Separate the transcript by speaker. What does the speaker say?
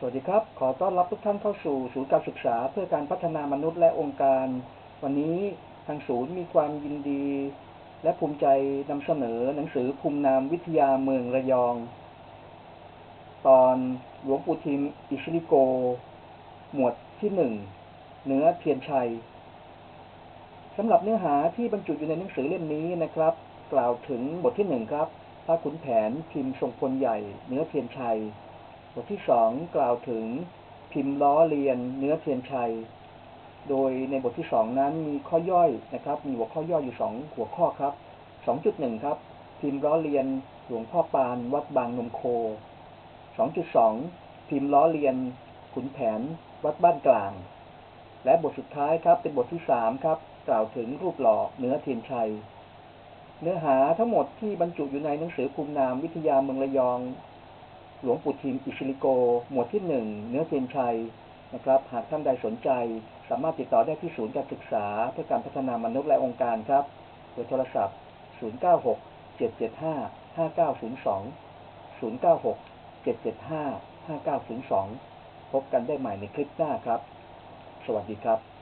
Speaker 1: สวัสดีครับ ขอต้อนรับทุกท่านเข้าสู่ศูนย์การศึกษาเพื่อการพัฒนามนุษย์และองค์การ วันนี้ทางศูนย์มีความยินดี และภูมิใจนำเสนอหนังสือภูมินามวิทยาเมืองระยอง ตอนหลวงปู่ทิมอิชิริโก หมวดที่หนึ่งเนื้อเทียนชัยสำหรับเนื้อหาที่บรรจุอยู่ในหนังสือเล่มนี้นะครับ กล่าวถึงบทที่หนึ่งครับพระขุนแผนพิมพ์ทรงพลใหญ่ เนื้อเทียนชัย ทที่สองกล่าวถึงพิมพ์ล้อเลียนเนื้อเทียนชัย โดยในบทที่สองนั้นมีข้อย่อยนะครับ มีหัวข้อย่อยอยู่สองหัวข้อครับสองจุดหนึ่งครับ พิมพ์ล้อเลียนหลวงพ่อปานวัดบางนมโคสองจุดสองพิมพ์ล้อเลียนขุนแผนวัดบ้านกลาง และบทสุดท้ายครับเป็นบทที่สามครับ กล่าวถึงรูปหล่อเนื้อเทียนชัย เนื้อหาทั้งหมดที่บรรจุอยู่ในหนังสือภูมินามวิทยาเมืองระยอง หลวงปู่ทิมอิชิริโก หมวดที่หนึ่งเนื้อเทียนชัยนะครับ หากท่านใดสนใจ สามารถติดต่อได้ที่ศูนย์การศึกษา เพื่อการพัฒนามนุษย์และองค์การครับโดยโทรศัพท์ 096 775 5902 096 775 5902 พบกันได้ใหม่ในคลิปหน้าครับ สวัสดีครับ